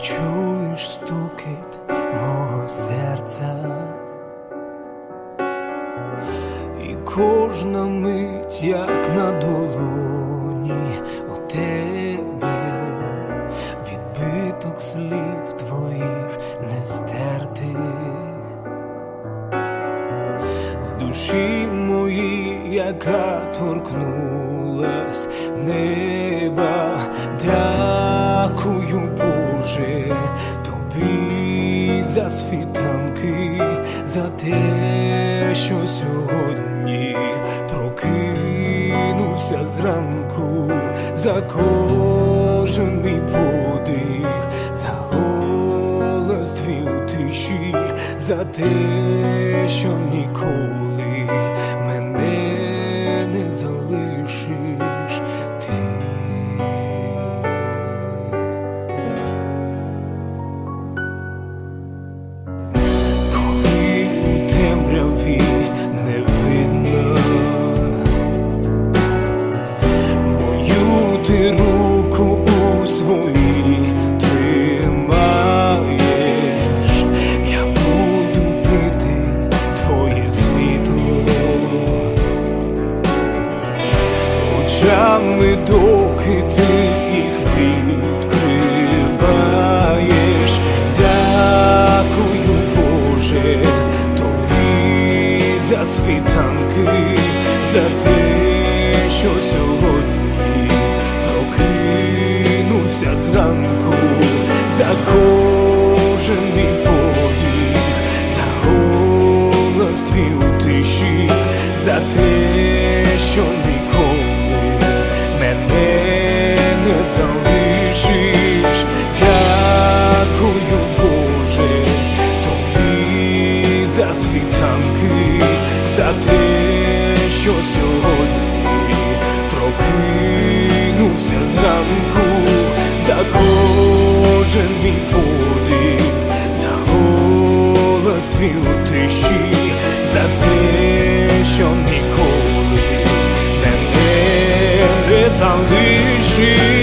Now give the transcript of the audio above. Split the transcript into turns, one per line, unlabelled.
чуєш стукіт мого серця, і кожна мить, як на долоні у тебе, відбиток слів твоїх не стерти, з душі мої, яка торкнулась неба, дякую за світанки, за те, що сьогодні прокинувся зранку, за кожен мій подих, за голос твій у тиші, за те, що ніколи очами, доки ти їх відкриваєш. Дякую, Боже, тобі за світанки, за те, що сьогодні прокинувся зранку, за кожен мій подих, за голос твій у тиші, за те, за світанки, за те, що сьогодні прокинувся зранку, за кожен мій подих, за голос твій у тиші, за те, що ніколи мене не залишиш.